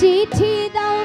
চিঠি দাও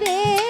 দূরে